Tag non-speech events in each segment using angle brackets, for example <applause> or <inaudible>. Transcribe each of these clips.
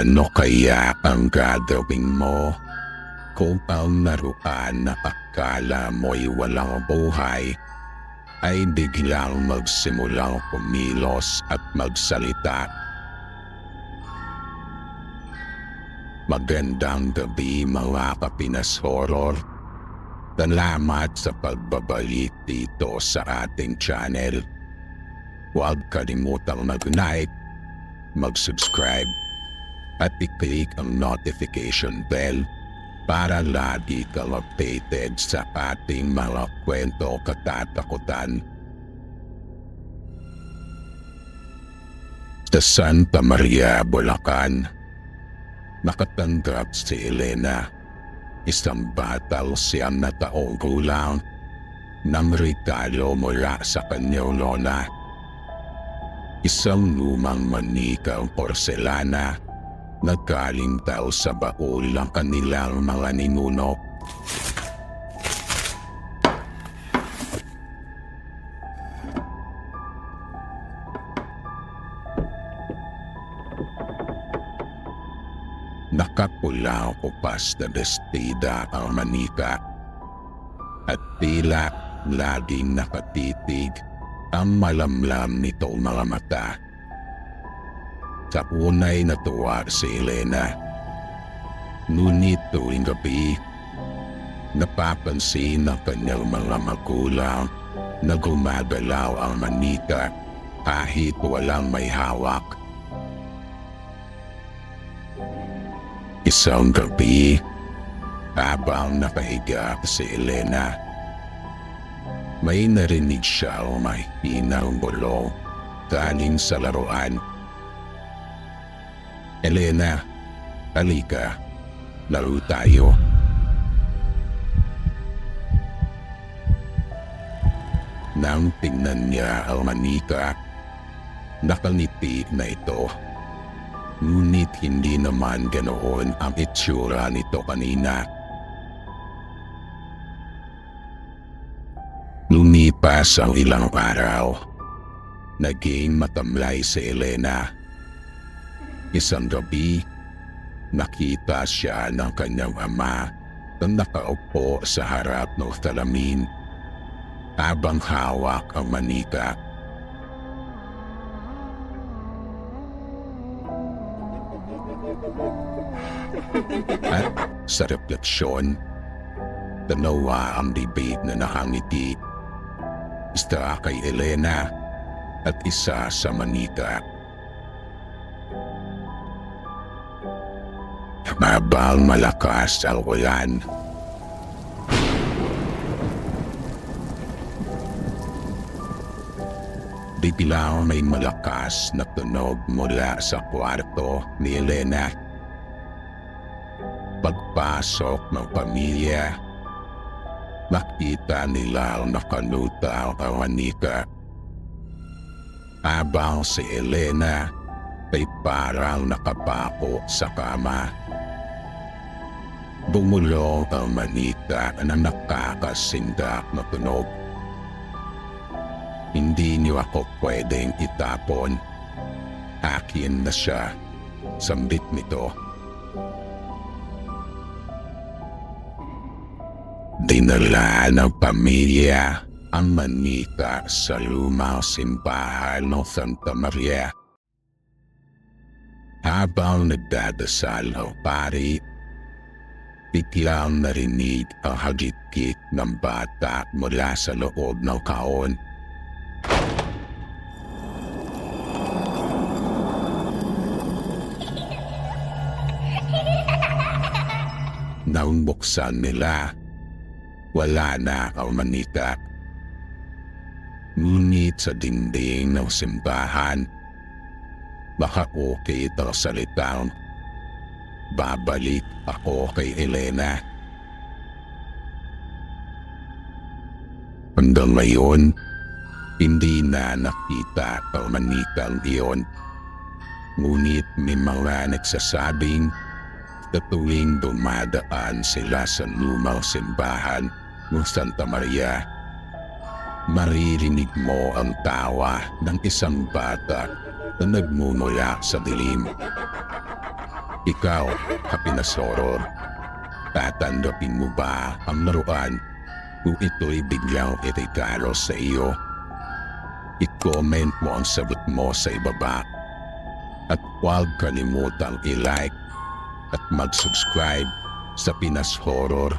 Ano kaya ang gagawin mo kung ang naruan na akala mo'y walang buhay ay biglang magsimulang kumilos at magsalita? Magandang gabi mga kapinas horror. Salamat sa pagbabalik dito sa ating channel. Huwag kalimutang mag-like, mag-subscribe, at i-click ang notification bell para lagi kang updated sa ating mga kwento katatakutan. Sa Santa Maria, Bulacan, nakatanggap si Elena, isang batal siyam na taong gulang, ng regalo mula sa kanyang lola. Isang lumang manikang porselana na galing daw sa baul ng kanilang mga ninuno. Nakapula ko pas na bestida ang manika at tila laging nakatitig ang malamlam nitong mga mata. Sa unay natuwa si Elena. Ngunit tuwing gabi, napapansin ng kanyang mga magulang na gumagalaw ang manika kahit walang may hawak. Isang gabi, habang nakahiga si Elena, may narinig siya o may hinang bulong galing sa laruan. Elena, halika, laro tayo. Nang tingnan niya ang manika, nakangiti na ito. Ngunit hindi naman ganoon ang itsura nito kanina. Lumipas ang ilang araw. Naging matamlay si Elena. Isang gabi, nakita siya ng kanyang ama na nakaupo sa harap ng salamin habang hawak ang manika. At sa refleksyon, dalawa ang debate na nakangiti. Isa kay Elena at isa sa manika. Habang malakas ang ulan. Biglang may malakas na tunog mula sa kwarto ni Elena. Pagpasok ng pamilya, nakita nila ang nakanuta ang manika. Habang si Elena ay parang nakapako sa kama. Bumulong ang manika na nakakasindak na tunog. Hindi niyo ako pwedeng itapon. Akin na siya. Sambit nito. Dinala ng pamilya ang manika sa lumang simbahan ng Santa Maria. Habang nagdadasal ang pari, biglang narinig ang hagit-git ng bata mula sa loob ng kaon. <laughs> Nang buksan nila, wala na ang manika. Ngunit sa dingding ng simbahan, baka okay ito salitang babalik ako kay Elena. Hanggang ngayon, hindi na nakita ang manikang iyon. Ngunit may mga nagsasabing na tuwing dumadaan sila sa lumang simbahan ng Santa Maria, maririnig mo ang tawa ng isang bata na nagmumula sa dilim. Ikaw, Happiness Horror, tatanggapin mo ba ang laruan kung ito'y biglang itikalo sa iyo? I-comment mo ang sagot mo sa ibaba. At huwag kalimutang i-like at mag-subscribe sa Pinas Horror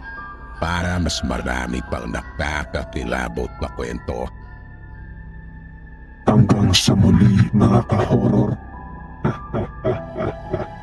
para mas marami pang nakakakilabot na kwento. Hanggang sa muli mga ka-horror. <laughs>